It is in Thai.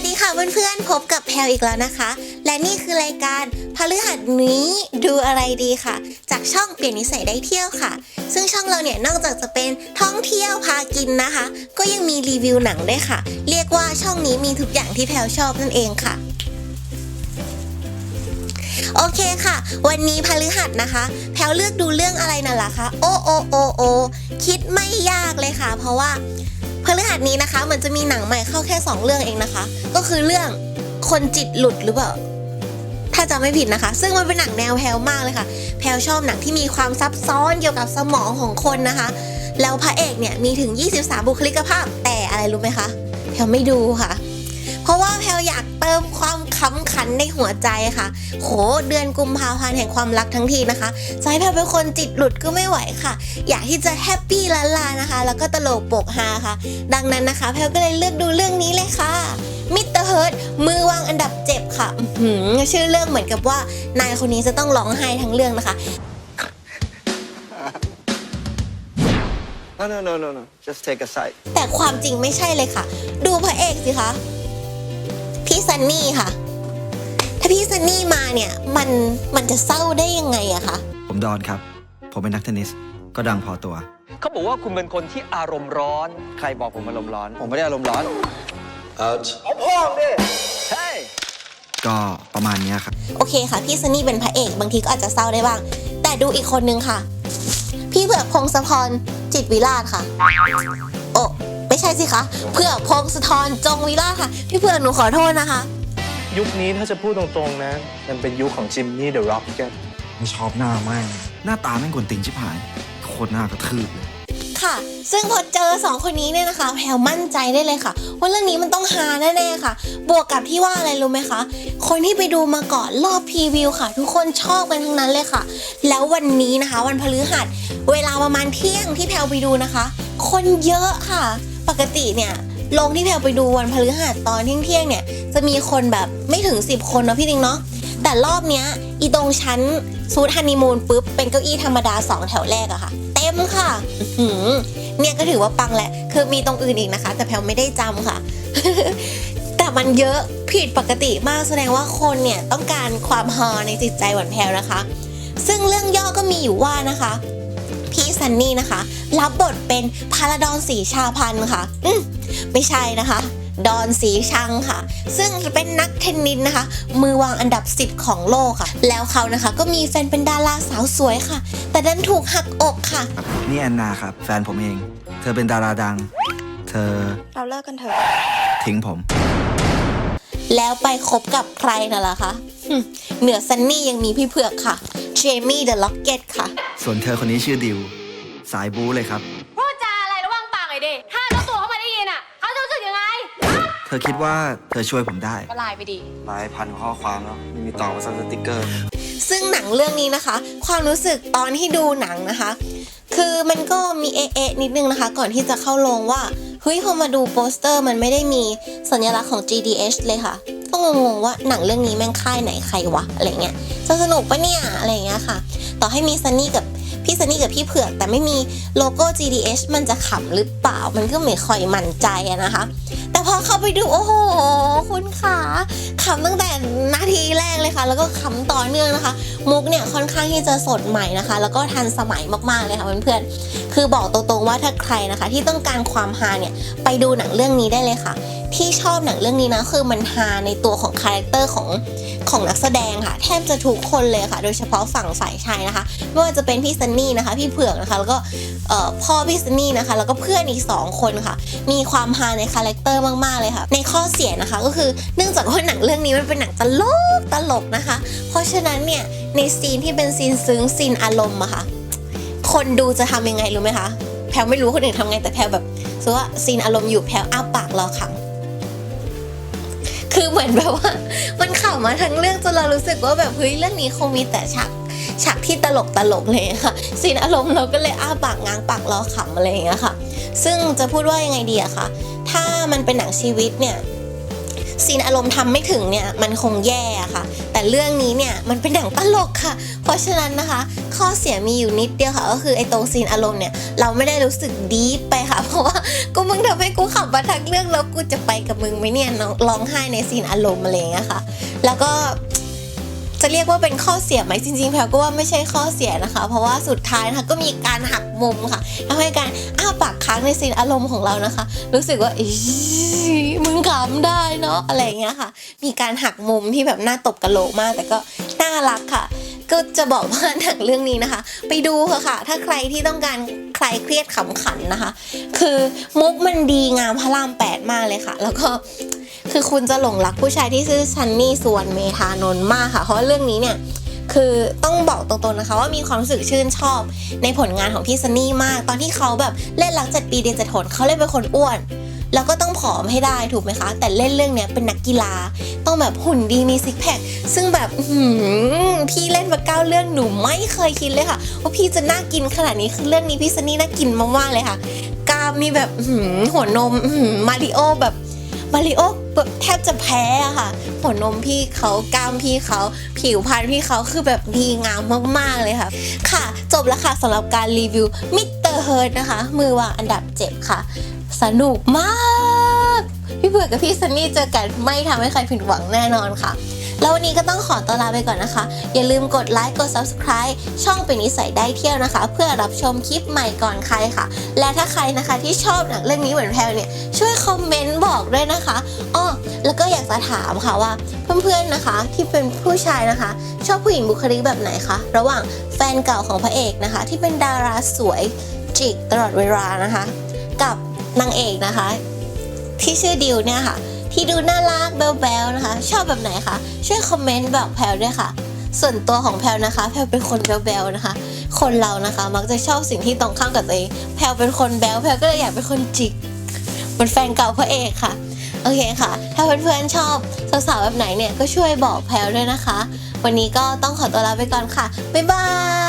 วัสดีค่ะเพื่อนๆ พบกับแพลอีกแล้วนะคะ และนี่คือรายการพฤหัสนี้ดูอะไรดีค่ะ จากช่องเปลี่ยนนิสัยได้เที่ยวค่ะ ซึ่งช่องเราเนี่ยนอกจากจะเป็นท่องเที่ยวพากินนะคะ ก็ยังมีรีวิวหนังด้วยค่ะ เรียกว่าช่องนี้มีทุกอย่างที่แพลชอบนั่นเองค่ะโอเคค่ะ วันนี้พฤหัสนะคะ แพลเลือกดูเรื่องอะไรน่ะล่ะคะ โอโอโอโอคิดไม่ยากเลยค่ะ เพราะว่า ฤหัสนี้นะคะมันจะมีหนังใหม่เข้าแค่ 2 เรื่องเองนะคะ ก็คือเรื่องคนจิตหลุดหรือเปล่าถ้าจำไม่ผิดนะคะ ซึ่งมันเป็นหนังแนวแพลวมากเลยค่ะ แพลวชอบหนังที่มีความซับซ้อนเกี่ยวกับสมองของคนนะคะ แล้วพระเอกเนี่ยมีถึง 23 บุคลิกภาพ แต่อะไรรู้ไหมคะแพลวไม่ดูค่ะ เพราะว่าแพลวอยากเติมความขำขันในหัวใจค่ะ โหเดือนกุมภาพันธ์แห่งความรักทั้งทีนะคะจะให้แพลวเป็นคนจิตหลุดก็ไม่ไหวค่ะ อยากที่จะแฮปปี้ละลานะคะ แล้วก็ตลกโปกฮาค่ะ ดังนั้นนะคะ แพลวก็เลยเลือกดูเรื่องนี้เลยค่ะมิสเตอร์เฮิร์มือวางอันดับเจ็บค่ะอื้อหือชื่อเรื่องเหมือนกับว่านายคนนี้จะต้องร้องไห้ทั้งเรื่องนะคะ No, no, no, no, no. Just take a side. แต่ความจริงไม่ใช่เลยค่ะ ดูพระเอกสิคะพี่ซั นนี่ค่ะ ถ้าพี่ซันนี่มาเนี่ยมันมันจะเศร้าได้ยังไงอะคะผมดอนครับ ผมเป็นนักเทนนิส ก็ดังพอตัว เขาบอกว่าคุณเป็นคนที่อารมณ์ร้อน ใครบอกผมอารมณ์ร้อน ผมไม่ได้อารมณ์ร้อน Out. เฮ้ยก็ประมาณเนี้ยครับ โอเคค่ะ พี่ซันนี่เป็นพระเอกบางทีก็อาจจะเศร้าได้บ้าง แต่ดูอีกคนนึงค่ะ พี่เผือกพงศธรจิตวิราชค่ะโอ้ไม่ ใช่สิคะเผือกพงศธรจงวิราชค่ะ พี่เผือกหนูขอโทษนะคะ ยุคนี้ถ้าจะพูดตรงๆนะ มันเป็นยุคของจิมมี่เดอะร็อกเก็ตไม่ชอบหน้ามากหน้าตาแม่งกวนติงชิบหายโคตรหน้ากระทืบเลยค่ะ ซึ่งพอเจอสองคนนี้เนี่ยนะคะ แพลวมั่นใจได้เลยค่ะ ว่าเรื่องนี้มันต้องฮาแน่ๆค่ะ บวกกับที่ว่าอะไรรู้ไหมคะ คนที่ไปดูมาก่อนรอบพรีวิวค่ะ ทุกคนชอบกันทั้งนั้นเลยค่ะ แล้ววันนี้นะคะ วันพฤหัส เวลาประมาณเที่ยงที่แพลวไปดูนะคะ คนเยอะค่ะ ปกติเนี่ยลงที่แพลไปดูวันพฤหัสตอนเที่ยงๆเนี่ย จะมีคนแบบไม่ถึง 10 คนเนาะพี่ดิงเนาะแต่รอบเนี้ยอีตรงชั้นซูทฮันนีมูนปุ๊บเป็นเก้าอี้ธรรมดา 2 แถวแรกอะค่ะ เต็มค่ะหืเนี่ยก็ถือว่าปังแหละ คือมีตรงอื่นอีกนะคะ แต่แพลไม่ได้จำค่ะ แต่มันเยอะผิดปกติมากแสดงว่าคนเนี่ยต้องการความฮาในจิตใจหวานแพลนะคะ ซึ่งเรื่องย่อก็มีอยู่ว่านะคะ พี่ซันนี่นะคะ รับบทเป็นพาราดอนสีชาพันธ์ค่ะ อืมไม่ใช่นะคะดอนสีชังค่ะ ซึ่งเป็นนักเทนนิสนะคะ มือวางอันดับ 10 ของโลกค่ะ แล้วเขานะคะก็มีแฟนเป็นดาราสาวสวยค่ะ แต่ดันถูกหักอกค่ะ นี่แอนนาครับ แฟนผมเอง เธอเป็นดาราดัง เธอ เราเลิกกันเถอะ ทิ้งผม แล้วไปคบกับใครน่ะล่ะคะหึเหนือซันนี่ยังมีพี่เผือกค่ะ เจมี่เดอะล็อกเก็ตค่ะ ส่วนเธอคนนี้ชื่อดิว สายบู๊เลยครับ พูดจาอะไรระวังปากหน่อยดิ ถ้าเจ้าตัวเข้ามาได้ยินอะเขาจะรู้สึกยังไงเธอคิดว่าเธอช่วยผมได้ ก็ไลน์ไปดิหลายพันข้อความแล้วไม่มีต่อมาสักสติกเกอร์ ซึ่งหนังเรื่องนี้นะคะ ความรู้สึกตอนที่ดูหนังนะคะ คือมันก็มีเอะเอะนิดนึงนะคะ ก่อนที่จะเข้าโรงว่าเฮ้ยพอมาดูโปสเตอร์มันไม่ได้มีสัญลักษณ์ของ GDH เลยค่ะ ก็งงๆว่าหนังเรื่องนี้แม่งค่ายไหนใครวะอะไรเงี้ยจะสนุกปะเนี่ยอะไรเงี้ยค่ะ ต่อให้มีซันนี่กับ พี่ซันนี่กับพี่เผือก แต่ไม่มีโลโก้ GDH มันจะขำหรือเปล่ามันก็ไม่ค่อยมั่นใจนะคะ แต่พอเข้าไปดูโอ้โห คุณขาขำตั้งแต่นาทีแรกเลยค่ะ แล้วก็ขำต่อเนื่องนะคะ มุกเนี่ยค่อนข้างที่จะสดใหม่นะคะ แล้วก็ทันสมัยมากๆเลยค่ะเพื่อนๆคือบอกตรงๆว่าถ้าใครนะคะ ที่ต้องการความฮาเนี่ยไปดูหนังเรื่องนี้ได้เลยค่ะ ที่ชอบหนังเรื่องนี้นะคือมันฮาในตัวของคาแรคเตอร์ของของนักแสดงค่ะ แทบจะทุกคนเลยค่ะ โดยเฉพาะฝั่งฝ่ายชายนะคะไม่ว่าจะเป็นพี่ซันนี่นะคะ พี่เผือกนะคะ แล้วก็พ่อพี่ซันนี่นะคะ แล้วก็เพื่อนอีกสองคนค่ะ มีความฮาในคาแรคเตอร์มากๆเลยค่ะ ในข้อเสียนะคะก็คือเนื่องจากว่าหนังเรื่องนี้มันเป็นหนังตลกตลกนะคะ เพราะฉะนั้นเนี่ยในซีนที่เป็นซีนซึ้งซีนอารมณ์อะค่ะ คนดูจะทำยังไงรู้ไหมคะแพลไม่รู้คนอื่นทำไงแต่แพลแบบสว่าซีนอารมณ์อยู่แพลอ้าปากรอขำ คือเหมือนแบบว่า มันขำมาทั้งเรื่องจนเรารู้สึกว่าแบบเฮ้ยเรื่องนี้คงมีแต่ฉากฉากที่ตลกตลกเลยค่ะซีนอารมณ์เราก็เลยอ้าปากง้างปากรอขำอะไรอย่างเงี้ยค่ะ ซึ่งจะพูดว่ายังไงดีอะคะถ้ามันเป็นหนังชีวิตเนี่ยซีนอารมณ์ทำไม่ถึงเนี่ยมันคงแย่ค่ะ แต่เรื่องนี้เนี่ยมันเป็นหนังตลกค่ะ เพราะฉะนั้นนะคะ ข้อเสียมีอยู่นิดเดียวค่ะ ก็คือไอ้ตรงซีนอารมณ์เนี่ย เราไม่ได้รู้สึกดีไปค่ะ เพราะว่ากูมึงทำให้กูขับมาทั้งเรื่องแล้วกูจะไปกับมึงไหมเนี่ยน้องร้องไห้ในซีนอารมณ์อะไรเงี้ยค่ะ แล้วก็จะเรียกว่าเป็นข้อเสียไหมจริงๆแพลก็ว่าไม่ใช่ข้อเสียนะคะ เพราะว่าสุดท้ายนะคะก็มีการหักมุมค่ะทำให้การอ้าปากค้างในซีนอารมณ์ของเรานะคะ รู้สึกว่าอีมึงขำได้เนาะอะไรเงี้ยค่ะ มีการหักมุมที่แบบน่าตบกระโหลกมาก แต่ก็น่ารักค่ะ ก็จะบอกว่าหนังเรื่องนี้นะคะ ไปดูเถอะค่ะ ถ้าใครที่ต้องการใครเครียดขำขันนะคะ คือมุกมันดีงามพระรามแปดมากเลยค่ะ แล้วก็คือคุณจะหลงรักผู้ชายที่ชื่อซันนี่ส่วนเมธานนท์มากค่ะ เพราะเรื่องนี้เนี่ยคือต้องบอกตรงๆนะคะว่ามีความรู้สึกชื่นชอบในผลงานของพี่ซันนี่มาก ตอนที่เขาแบบเล่นรักเจ็ดปีเดียวจะทนเขาเล่นเป็นคนอ้วน แล้วก็ต้องผอมให้ได้ถูกไหมคะ แต่เล่นเรื่องเนี้ยเป็นนักกีฬา ต้องแบบหุ่นดีมีซิกแพคซึ่งแบบหพี่เล่นมาเก้าเรื่องหนูไม่เคยคิดเลยค่ะว่าพี่จะน่ากินขนาดนี้คือเรื่องนี้พี่ซันนี่น่ากินมากๆเลยค่ะกล้ามมีแบบห,หัวนมมาริโอแบบมาริโอแบบแทบจะแพ้อะค่ะหัวนมพี่เขากล้ามพี่เขาผิวพรรณพี่เขาคือแบบดีงามมากๆเลยค่ะ ค่ะ จบแล้วค่ะสำหรับการรีวิวมิสเตอร์เฮิร์นะคะ มือวางอันดับเจ็บค่ะ สนุกมาก พี่เผือกกับพี่ซันนี่เจอกันไม่ทำให้ใครผิดหวังแน่นอนค่ะ แล้ววันนี้ก็ต้องขอตัวลาไปก่อนนะคะ อย่าลืมกดไลค์กด subscribe ช่องเป็นนิสัยได้เที่ยวนะคะ เพื่อรับชมคลิปใหม่ก่อนใครค่ะ และถ้าใครนะคะที่ชอบหนังเรื่องนี้เหมือนแพลเนี่ยช่วยคอมเมนต์บอกด้วยนะคะอ้อแล้วก็อยากจะถามค่ะว่าเพื่อนๆนะคะที่เป็นผู้ชายนะคะ ชอบผู้หญิงบุคลิกแบบไหนคะระหว่างแฟนเก่าของพระเอกนะคะ ที่เป็นดาราสวยจิกตลอดเวลานะคะ กับ นางเอกนะคะ ที่ชื่อดิวเนี่ยค่ะ ที่ดูน่ารักแบ๊วๆนะคะ ชอบแบบไหนคะช่วยคอมเมนต์บอกแพลด้วยค่ะ ส่วนตัวของแพลนะคะ แพลเป็นคนแบ๊วๆนะคะ คนเรานะคะ มักจะชอบสิ่งที่ตรงข้ามกับตัวเองแพลเป็นคนแบ๊วแพลก็เลยอยากเป็นคนจิกเหมือนแฟนเก่าพระเอกค่ะโอเคค่ะ ถ้าเพื่อนๆชอบสาวๆแบบไหนเนี่ยก็ช่วยบอกแพลด้วยนะคะ วันนี้ก็ต้องขอตัวลาไปก่อนค่ะ บ๊ายบาย